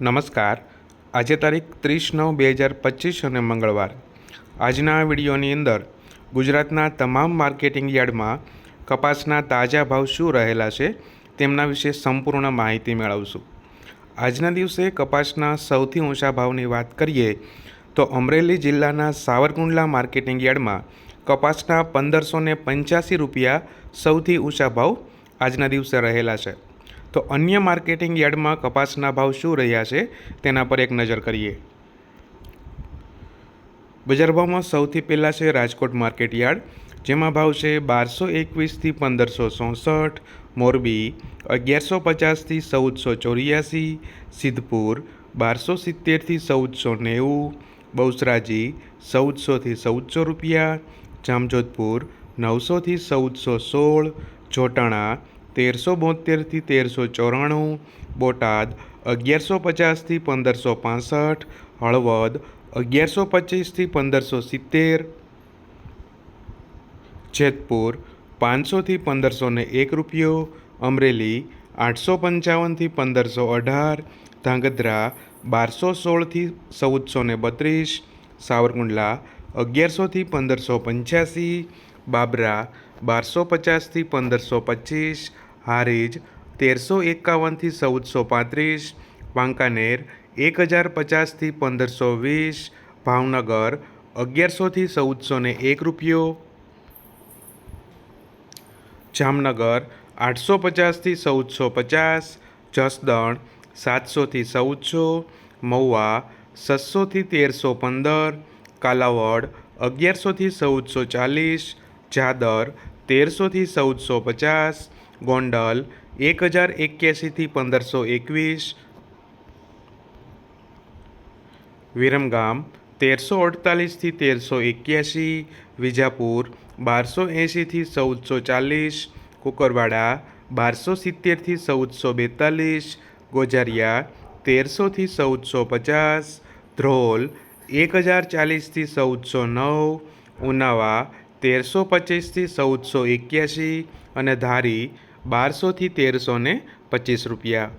નમસ્કાર. આજે તારીખ ત્રીસ નવ બે હજાર પચીસ અને મંગળવાર. આજના વિડીયોની અંદર ગુજરાતના તમામ માર્કેટિંગ યાર્ડમાં કપાસના તાજા ભાવ શું રહેલા છે તેમના વિશે સંપૂર્ણ માહિતી મેળવશું. આજના દિવસે કપાસના સૌથી ઊંચા ભાવની વાત કરીએ તો અમરેલી જિલ્લાના સાવરકુંડલા માર્કેટિંગ યાર્ડમાં કપાસના પંદરસો પંચ્યાસી રૂપિયા સૌથી ઊંચા ભાવ આજના દિવસે રહેલા છે. તો અન્ય માર્કેટિંગ યાર્ડમાં કપાસના ભાવ શું રહ્યા છે તેના પર એક નજર કરીએ. બજાર ભાવમાં સૌથી પહેલાં છે રાજકોટ માર્કેટ યાર્ડ, જેમાં ભાવ છે બારસો એકવીસથી પંદરસો ચોસઠ મોરબી અગિયારસો પચાસથી ચૌદસો ચોર્યાસી, સિદ્ધપુર બારસો સિત્તેરથી ચૌદસો નેવું, બહુસરાજી ચૌદસોથી ચૌદસો રૂપિયા, જામજોધપુર નવસોથી ચૌદસો સોળ, જોટાણા તેરસો બોતેરથી તેરસો ચોરાણું, બોટાદ અગિયારસો પચાસથી પંદરસો પાસઠ, હળવદ અગિયારસો પચીસથી પંદરસો સિત્તેર, જેતપુર પાંચસોથી પંદરસો ને એક રૂપિયો, અમરેલી આઠસો પંચાવનથી પંદરસો અઢાર, ધાંગધ્રા બારસો સોળથી ચૌદસો ને બત્રીસ, સાવરકુંડલા અગિયારસોથી પંદરસો પંચ્યાસી, બાબરા બારસો પચાસથી પંદરસો પચીસ હારીજ, તેરસો એકાવનથી ચૌદસો પાંત્રીસ, વાંકાનેર એક હજાર પચાસથી પંદરસો વીસ, ભાવનગર, અગિયારસોથી ચૌદસો ને એક રૂપિયો. જામનગર, આઠસો પચાસથી ચૌદસો પચાસ, જસદણ, સાતસોથી ચૌદસો, મહુવા, છસોથી તેરસો પંદર, કાલાવડ, અગિયારસોથી ચૌદસો ચાલીસ, જાદર, તેરસોથી ચૌદસો પચાસ ગોંડલ એક હજાર એક્યાસીથી પંદરસો એકવીસ. વિરમગામ, તેરસો અડતાલીસથી તેરસો એક્યાસી વિજાપુર, બારસો એંશીથી ચૌદસો ચાલીસ. કુકરવાડા, બારસો સિત્તેરથી ચૌદસો બેતાલીસ. ગોજારિયા તેરસોથી ચૌદસો પચાસ. ધ્રોલ એક હજાર ચાલીસથી ચૌદસો નવ. ઉનાવા, તેરસો પચીસથી ચૌદસો એક્યાસી અને ધારી બારસોથી તેરસો ને પચીસ રૂપિયા.